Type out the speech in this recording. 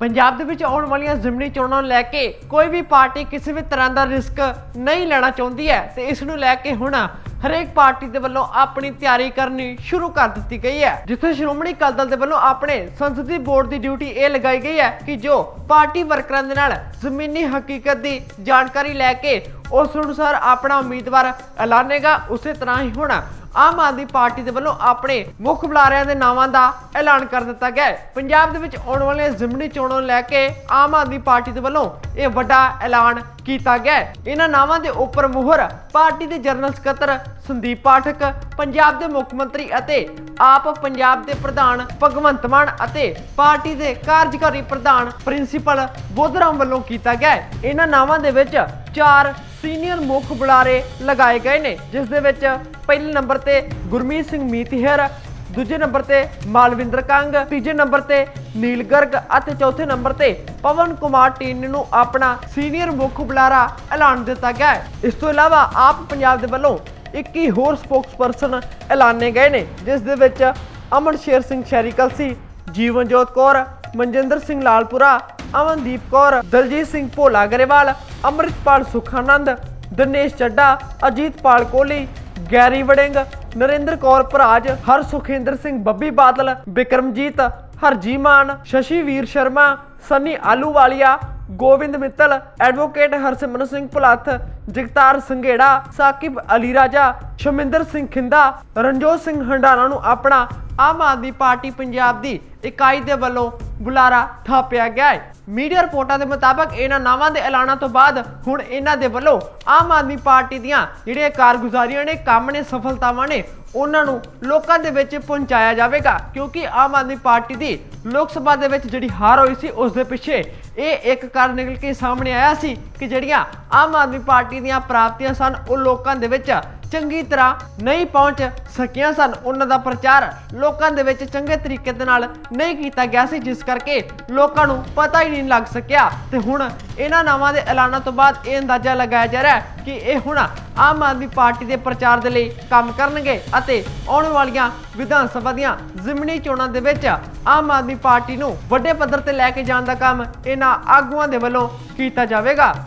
ਪੰਜਾਬ ਦੇ ਵਿੱਚ ਆਉਣ ਵਾਲੀਆਂ ਜ਼ਿਮਨੀ ਚੋਣਾਂ ਨੂੰ ਲੈ ਕੇ ਕੋਈ ਵੀ ਪਾਰਟੀ ਕਿਸੇ ਵੀ ਤਰ੍ਹਾਂ ਦਾ ਰਿਸਕ ਨਹੀਂ ਲੈਣਾ ਚਾਹੁੰਦੀ ਹੈ ਤੇ ਇਸ ਨੂੰ ਲੈ ਕੇ ਹੁਣ ਹਰੇਕ ਪਾਰਟੀ ਦੇ ਵੱਲੋਂ ਆਪਣੀ ਤਿਆਰੀ ਕਰਨੀ ਸ਼ੁਰੂ ਕਰ ਦਿੱਤੀ ਗਈ ਹੈ। ਜਿੱਥੇ ਸ਼੍ਰੋਮਣੀ ਅਕਾਲੀ ਦਲ ਦੇ ਵੱਲੋਂ ਆਪਣੇ ਸੰਸਦੀ ਬੋਰਡ ਦੀ ਡਿਊਟੀ ਇਹ ਲਗਾਈ ਗਈ ਹੈ ਕਿ ਜੋ ਪਾਰਟੀ ਵਰਕਰਾਂ ਦੇ ਨਾਲ ਜ਼ਮੀਨੀ ਹਕੀਕਤ ਦੀ ਜਾਣਕਾਰੀ ਲੈ ਕੇ ਉਸ ਅਨੁਸਾਰ ਆਪਣਾ ਉਮੀਦਵਾਰ ਐਲਾਨੇਗਾ। ਉਸੇ ਤਰ੍ਹਾਂ ਹੀ ਹੁਣ ਆਮ ਆਦਮੀ ਪਾਰਟੀ ਦੇ ਵੱਲੋਂ ਆਪਣੇ ਮੁੱਖ ਬੁਲਾਰਿਆਂ ਦੇ ਨਾਵਾਂ ਦਾ ਐਲਾਨ ਕਰ ਦਿੱਤਾ ਗਿਆ ਹੈ। ਪੰਜਾਬ ਦੇ ਵਿੱਚ ਆਉਣ ਵਾਲੀਆਂ ਜ਼ਿਮਨੀ ਚੋਣਾਂ ਨੂੰ ਲੈ ਕੇ ਆਮ ਆਦਮੀ ਪਾਰਟੀ ਦੇ ਵੱਲੋਂ ਇਹ ਵੱਡਾ ਐਲਾਨ ਕੀਤਾ ਗਿਆ ਹੈ। ਇਹਨਾਂ ਨਾਵਾਂ ਦੇ ਉੱਪਰ ਮੁਹਰ ਪਾਰਟੀ ਦੇ ਜਨਰਲ ਸਕੱਤਰ ਸੰਦੀਪ ਪਾਠਕ, ਪੰਜਾਬ ਦੇ ਮੁੱਖ ਮੰਤਰੀ ਅਤੇ ਆਪ ਪੰਜਾਬ ਦੇ ਪ੍ਰਧਾਨ ਭਗਵੰਤ ਮਾਨ ਅਤੇ ਪਾਰਟੀ ਦੇ ਕਾਰਜਕਾਰੀ ਪ੍ਰਧਾਨ ਪ੍ਰਿੰਸੀਪਲ ਬੋਧਰਾਮ ਵੱਲੋਂ ਕੀਤਾ ਗਿਆ ਹੈ। ਇਹਨਾਂ ਨਾਵਾਂ ਦੇ ਵਿੱਚ ਚਾਰ ਸੀਨੀਅਰ ਮੁੱਖ ਬੁਲਾਰੇ ਲਗਾਏ ਗਏ ਨੇ, ਜਿਸ ਦੇ ਵਿੱਚ ਪਹਿਲੇ ਨੰਬਰ ਤੇ ਗੁਰਮੀਤ ਸਿੰਘ ਮੀਤਹਿਰ, ਦੂਜੇ ਨੰਬਰ ਤੇ ਮਾਲਵਿੰਦਰ ਕੰਗ, ਤੀਜੇ ਨੰਬਰ ਤੇ ਨੀਲ ਗਰਗ ਅਤੇ ਚੌਥੇ ਨੰਬਰ ਤੇ ਪਵਨ ਕੁਮਾਰ ਟੀਨ ਨੂੰ ਆਪਣਾ ਸੀਨੀਅਰ ਮੁੱਖ ਬੁਲਾਰਾ ਐਲਾਨ ਦਿੱਤਾ ਗਿਆ ਹੈ। ਇਸ ਤੋਂ ਇਲਾਵਾ ਆਪ ਪੰਜਾਬ ਦੇ ਵੱਲੋਂ 21 ਹੋਰ ਸਪੋਕਸਪਰਸਨ ਐਲਾਨੇ ਗਏ ਨੇ, ਜਿਸ ਦੇ ਵਿੱਚ ਅਮਨ ਸ਼ੇਰ ਸਿੰਘ ਸ਼ੈਰੀ ਕਲਸੀ ਜੀਵਨਜੋਤ ਕੌਰ, ਮਨਜਿੰਦਰ ਸਿੰਘ ਲਾਲਪੁਰਾ, ਅਮਨਦੀਪ ਕੌਰ, ਦਲਜੀਤ ਸਿੰਘ ਭੋਲਾ ਗਰੇਵਾਲ, ਅੰਮ੍ਰਿਤਪਾਲ ਸੁਖਾਨੰਦ, ਦਿਨੇਸ਼ ਚੱਡਾ, ਅਜੀਤਪਾਲ ਕੋਹਲੀ, ਗੈਰੀ ਵੜਿੰਗ, ਨਰਿੰਦਰ ਕੌਰ ਭਰਾਜ ਹਰ ਸੁਖੇਂਦਰ ਸਿੰਘ ਬੱਬੀ ਬਾਦਲ, ਬਿਕਰਮਜੀਤ, ਹਰਜੀਮਾਨ ਸ਼ਸ਼ੀ ਵੀਰ ਸ਼ਰਮਾ, ਸਨੀ ਆਲੂਵਾਲੀਆ ਗੋਬਿੰਦ ਮਿੱਤਲ ਐਡਵੋਕੇਟ ਹਰਸਿਮਰਨ ਸਿੰਘ ਭੁਲੱਥ ਜਗਤਾਰ ਸੰਘੇੜਾ ਸਾਕਿਬ ਅਲੀ ਰਾਜਾ ਸ਼ਮਿੰਦਰ ਸਿੰਘ ਖਿੰਦਾ ਰਣਜੋਤ ਸਿੰਘ ਹੰਡਾਰਾ ਨੂੰ ਆਪਣਾ ਆਮ ਆਦਮੀ ਪਾਰਟੀ ਪੰਜਾਬ ਦੀ ਇਕਾਈ ਦੇ ਵੱਲੋਂ ਬੁਲਾਰਾ ਥਾਪਿਆ ਗਿਆ ਹੈ। ਮੀਡੀਆ ਰਿਪੋਰਟਾਂ ਦੇ ਮੁਤਾਬਕ ਇਹਨਾਂ ਨਾਵਾਂ ਦੇ ਐਲਾਨਾਂ ਤੋਂ ਬਾਅਦ ਹੁਣ ਇਹਨਾਂ ਦੇ ਵੱਲੋਂ ਆਮ ਆਦਮੀ ਪਾਰਟੀ ਦੀਆਂ ਜਿਹੜੀਆਂ ਕਾਰਗੁਜ਼ਾਰੀਆਂ ਨੇ, ਕੰਮ ਨੇ, ਸਫਲਤਾਵਾਂ ਨੇ, ਉਹਨਾਂ ਨੂੰ ਲੋਕਾਂ ਦੇ ਵਿੱਚ ਪਹੁੰਚਾਇਆ ਜਾਵੇਗਾ। ਕਿਉਂਕਿ ਆਮ ਆਦਮੀ ਪਾਰਟੀ ਦੀ ਲੋਕ ਸਭਾ ਦੇ ਵਿੱਚ ਜਿਹੜੀ ਹਾਰ ਹੋਈ ਸੀ, ਉਸ ਦੇ ਪਿੱਛੇ ਇਹ ਇੱਕ ਕਾਰਨ ਨਿਕਲ ਕੇ ਸਾਹਮਣੇ ਆਇਆ ਸੀ ਕਿ ਜਿਹੜੀਆਂ ਆਮ ਆਦਮੀ ਪਾਰਟੀ ਦੀਆਂ ਪ੍ਰਾਪਤੀਆਂ ਸਨ, ਉਹ ਲੋਕਾਂ ਦੇ ਵਿੱਚ ਚੰਗੀ ਤਰ੍ਹਾਂ ਨਹੀਂ ਪਹੁੰਚ ਸਕੀਆਂ ਸਨ। ਉਹਨਾਂ ਦਾ ਪ੍ਰਚਾਰ ਲੋਕਾਂ ਦੇ ਵਿੱਚ ਚੰਗੇ ਤਰੀਕੇ ਦੇ ਨਾਲ ਨਹੀਂ ਕੀਤਾ ਗਿਆ ਸੀ, ਜਿਸ ਕਰਕੇ ਲੋਕਾਂ ਨੂੰ ਪਤਾ ਹੀ ਨਹੀਂ ਲੱਗ ਸਕਿਆ। ਤੇ ਹੁਣ ਇਹਨਾਂ ਨਾਵਾਂ ਦੇ ਐਲਾਨਾਂ ਤੋਂ ਬਾਅਦ ਇਹ ਅੰਦਾਜ਼ਾ ਲਗਾਇਆ ਜਾ ਰਿਹਾ ਕਿ ਇਹ ਹੁਣ ਆਮ ਆਦਮੀ ਪਾਰਟੀ ਦੇ ਪ੍ਰਚਾਰ ਦੇ ਲਈ ਕੰਮ ਕਰਨਗੇ ਅਤੇ ਆਉਣ ਵਾਲੀਆਂ ਵਿਧਾਨ ਸਭਾ ਦੀਆਂ ਜ਼ਿਮਨੀ ਚੋਣਾਂ ਦੇ ਵਿੱਚ ਆਮ ਆਦਮੀ ਪਾਰਟੀ ਨੂੰ ਵੱਡੇ ਪੱਧਰ ਤੇ ਲੈ ਕੇ ਜਾਣ ਦਾ ਕੰਮ ਇਹਨਾਂ ਆਗੂਆਂ ਦੇ ਵੱਲੋਂ ਕੀਤਾ ਜਾਵੇਗਾ।